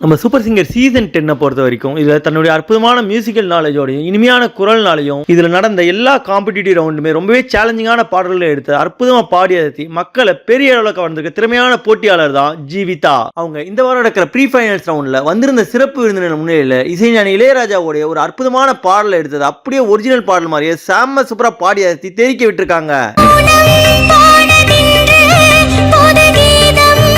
நம்ம super singer season டென்னை பொறுத்த வரைக்கும் இதில் தன்னுடைய அற்புதமான மியூசிக்கல் நாலேஜோடையும் இனிமையான குரல்னாலையும் இதில் நடந்த எல்லா காம்படிட்டிவ் ரவுண்டுமே ரொம்பவே சேலஞ்சிங்கான பாடல்களை எடுத்து அற்புதமா பாடி மக்களை பெரிய அளவுக்கு வந்திருக்க திறமையான போட்டியாளர் தான் ஜீவிதா. அவங்க இந்த வாரம் நடக்கிற ப்ரீ ஃபைனல்ஸ் ரவுண்டில் வந்திருந்த சிறப்பு விருந்தினர் முன்னிலையில் இசைஞானி இளையராஜாவுடைய ஒரு அற்புதமான பாடலை எடுத்தது அப்படியே ஒரிஜினல் பாடல் மாதிரியே செம்ம சூப்பராக பாடி அழுத்தி தெரிக்க விட்டுருக்காங்க.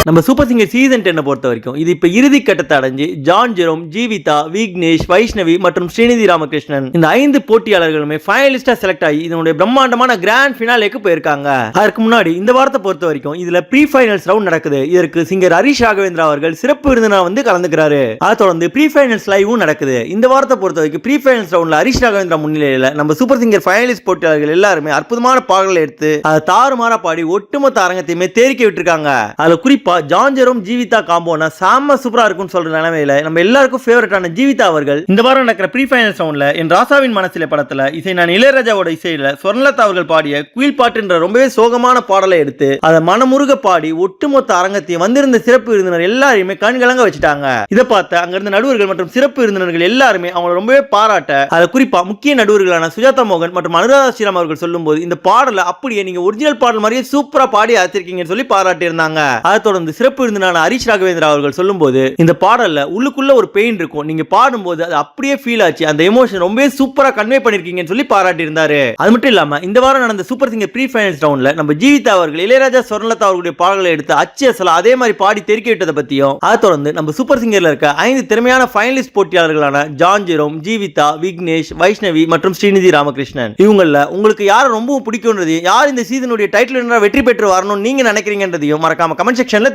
நம்ம சூப்பர் சிங்கர் சீசன் டென்னை பொறுத்த வரைக்கும் இது இப்போ இறுதி கட்டத்தை அடைஞ்சு ஜான் ஜெரோம் ஜீவிதா விக்னேஷ் வைஷ்ணவி மற்றும் ஸ்ரீநிதி ராமகிருஷ்ணன் இந்த ஐந்து போட்டியாளர்களுமே ஃபைனலிஸ்டா செலக்ட் ஆகி இதனுடைய பிரம்மாண்டமான கிராண்ட் ஃபினாலேக்கு போயிருக்காங்க. அதற்கு முன்னாடி இந்த வாரத்தை பொறுத்த வரைக்கும் இதுல ப்ரீ ஃபைனல்ஸ் ரவுண்ட் நடக்குது. இதற்கு சிங்கர் ஹரிஷ் ராகவேந்திரா அவர்கள் சிறப்பு விருந்தினா வந்து கலந்துக்கிறாரு. அதை தொடர்ந்து ப்ரீ ஃபைனல்ஸ் லைவும் நடக்குது. இந்த வாரத்தை பொறுத்த வரைக்கும் ப்ரீ ஃபைனல்ஸ் ரவுண்ட்ல ஹரிஷ் ராகவேந்திரா முன்னிலையில் நம்ம சூப்பர் சிங்கர் ஃபைனலிஸ்ட் போட்டியாளர்கள் எல்லாருமே அற்புதமான பாடல்களை எடுத்து அதை தாறுமாறா பாடி ஒட்டுமொத்த அரங்கத்தையுமே தேரிக்க விட்டுருக்காங்க. அதுல குறிப்பா ஜான்ஜரும் ஜீவிதா காம்போனா சாம சூப்பரா இருக்கும்னு சொல்ற நிலைமையில நம்ம எல்லாருக்கும் ஃபேவரட்டான ஜீவிதா அவர்கள். இந்த வாரம் நடக்கிற ப்ரீ ஃபைனல் சவுண்ட்ல என் ராசாவின் மனசில படத்துல இசை நான் இளையராஜாவோட இசையில சொர்ணலதா அவர்கள் பாடிய குயில் பாட்டுன்ற ரொம்பவே சோகமான பாடலை எடுத்து அதை மனமுருக பாடி ஒட்டுமொத்த அரங்கத்தையும் வந்திருந்த சிறப்பு விருந்தினர் எல்லாரையுமே கண்கலங்க வச்சுட்டாங்க. இதை பார்த்த அங்கிருந்த நடுவர்கள் மற்றும் சிறப்பு விருந்தினர்கள் எல்லாருமே அவங்களை ரொம்பவே பாராட்ட அதை குறிப்பா முக்கிய நடுவர்களான சுஜாதா மோகன் மற்றும் அனுராதா ஸ்ரீராம் அவர்கள் சொல்லும்போது இந்த பாடலை அப்படியே நீங்க ஒரிஜினல் பாடல் மாதிரியே சூப்பரா பாடி அழைச்சிருக்கீங்கன்னு சொல்லி பாராட்டி இருந்தாங்க அதை தொடர்ந்து சிறப்பு விருந்தினான ஹரிஷ் ராகவேந்திரா அவர்கள் சொல்லும்போது இந்த பாடலில் உள்ளுக்குள்ளே ஒரு பெயின் இருக்கும். நீங்கள் பாடும்போது அது அப்படியே ஃபீல் ஆச்சு. அந்த எமோஷன் ரொம்பவே சூப்பராக கன்வே பண்ணியிருக்கீங்கன்னு சொல்லி பாராட்டியிருந்தாரு. அது மட்டும் இல்லாமல் இந்த வாரம் நடந்த சூப்பர் சிங்கர் ப்ரீ ஃபைனல்ஸ் ரவுண்டில் நம்ம ஜீவிதா அவர்கள் இளையராஜா சொர்ணலதா அவர்களுடைய பாடல்களை எடுத்து அச்சு அதே மாதிரி பாடி தெருக்கி விட்டதை பற்றியும் அதை தொடர்ந்து நம்ம சூப்பர் சிங்கரில் இருக்க ஐந்து திறமையான ஃபைனலிஸ்ட் போட்டியாளர்களான ஜான் ஜெரோம் ஜீவிதா விக்னேஷ் வைஷ்ணவி மற்றும் ஸ்ரீநிதி ராமகிருஷ்ணன். இவங்களில் உங்களுக்கு யாரை ரொம்பவும் பிடிக்கும்ன்றதையும் யார் இந்த சீசனுடைய டைட்டில் வெற்றி பெற்று வரணும்னு நீங்கள் நினைக்கிறீங்கன்றதையும் மறக்காம கமெண்ட் செக்ஷனில்